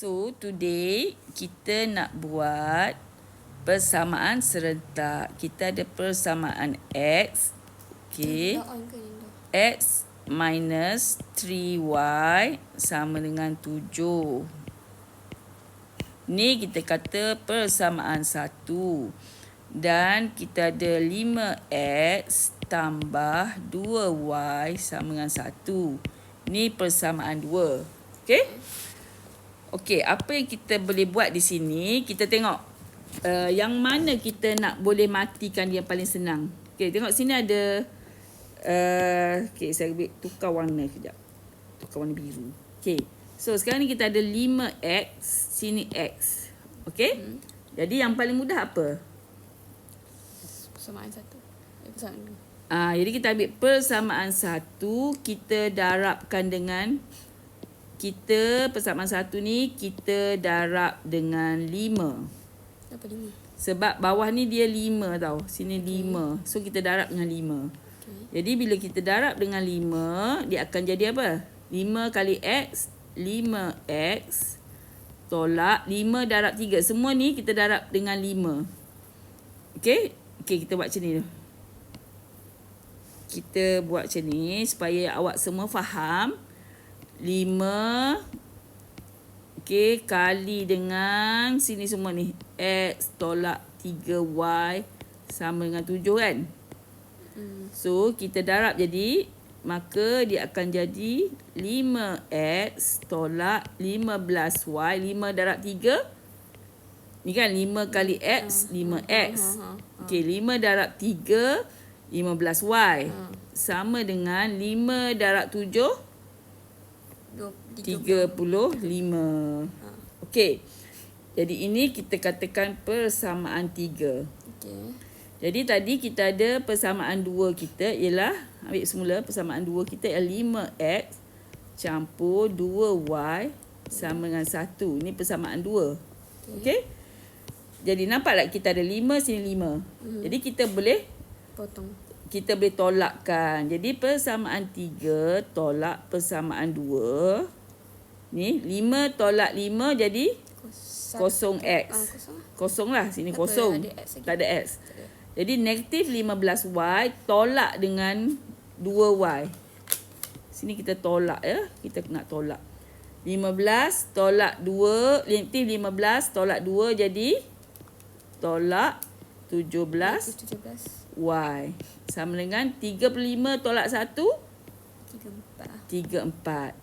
So today kita nak buat persamaan serentak. Kita ada persamaan X. Okay. X minus 3Y sama dengan 7. Ni kita kata persamaan satu. Dan kita ada 5X tambah 2Y sama dengan 1. Ni persamaan 2. Okay? Okay, apa yang kita boleh buat di sini, kita tengok uh, yang mana kita nak boleh matikan dia yang paling senang. Okay, tengok sini ada, uh, okay, saya ambil tukar warna kejap. Tukar warna biru. Okay, so sekarang ni kita ada 5X, sini X. Okay, hmm. jadi yang paling mudah apa? Persamaan satu. Eh, persamaan dua. Ah, jadi kita ambil persamaan satu, kita darabkan dengan kita persamaan satu ni kita darab dengan lima. Apa lima? Sebab bawah ni dia lima tau. Sini lima. So kita darab dengan lima. Okay. Jadi bila kita darab dengan lima, dia akan jadi apa? Lima kali X, lima X tolak lima darab tiga. Semua ni kita darab dengan lima. Okay? Okay, kita buat macam ni. Kita buat macam ni supaya awak semua faham. Lima Okay, kali dengan sini semua ni. X tolak 3Y sama dengan 7 kan? Hmm. So, kita darab jadi, maka dia akan jadi 5X tolak 15Y. 5 darab 3. Ni kan 5 kali X, 5X. Ha, ha, ha. Okay, 5 darab 3, 15Y. Ha. Sama dengan 5 darab 7, Dua, tiga. 35. Ha. Okey. Jadi ini kita katakan persamaan 3. Okay. Jadi tadi kita ada persamaan 2 kita ialah ambil semula persamaan 2 kita ialah 5x campur 2y sama dengan 1. Ini persamaan 2. Okey. Okay? Jadi nampak tak kita ada 5 sini 5. Hmm. Jadi kita boleh Potong. Kita boleh tolakkan. Jadi persamaan 3 tolak persamaan 2. Ni 5 tolak 5 jadi Kos- kosong Ah, X. kosong. Kosong lah sini Tak apa, kosong. ada. Tak ada X. Tak ada. Jadi negatif 15Y tolak dengan 2Y. Sini kita tolak ya. Kita nak tolak. 15 tolak 2. Negatif 15 tolak 2 jadi tolak 17 Tujuh belas. Y. Sama dengan 35 tolak 1, Tiga empat. lah. 34.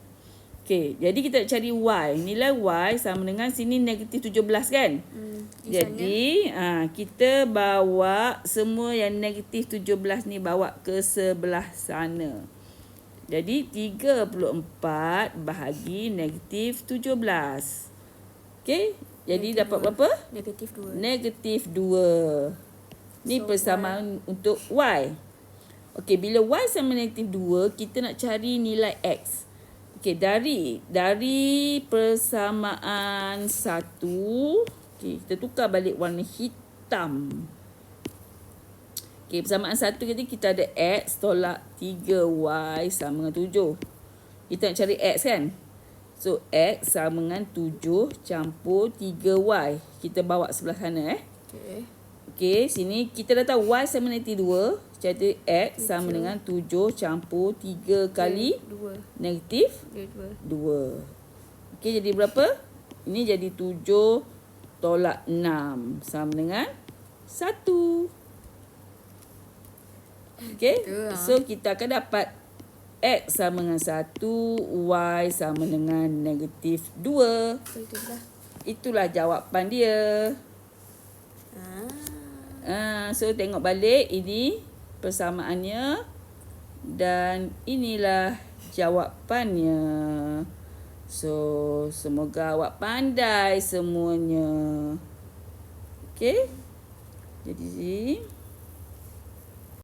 Okey, jadi kita nak cari Y. Nilai Y sama dengan sini negatif 17 kan? Hmm. Jadi, ha, kita bawa semua yang negatif 17 ni bawa ke sebelah sana. Jadi, 34 bahagi negatif 17. Okey, jadi Negatif dapat dua. berapa? Negatif dua. Negatif 2. Ni So, persamaan untuk Y. Okey, bila Y sama negatif 2, kita nak cari nilai X. Okey, dari dari persamaan 1, okey, kita tukar balik warna hitam. Okey, persamaan 1 kita kita ada X tolak 3Y sama dengan 7. Kita nak cari X kan? So, X sama dengan 7 campur 3Y. Kita bawa sebelah sana eh. Okay. Okey, sini kita dah tahu Y sama negatif 2. Jadi X sama Tujuh. dengan 7 campur 3 kali Dua. negatif Dia dua. 2. Okey, jadi berapa? Ini jadi 7 tolak 6 sama dengan 1. Okey, so kita akan dapat X sama dengan 1, Y sama dengan negatif 2. So itu lah. Itulah jawapan dia. Ah. Ah, so tengok balik ini persamaannya dan inilah jawapannya. So semoga awak pandai semuanya. Okey. Jadi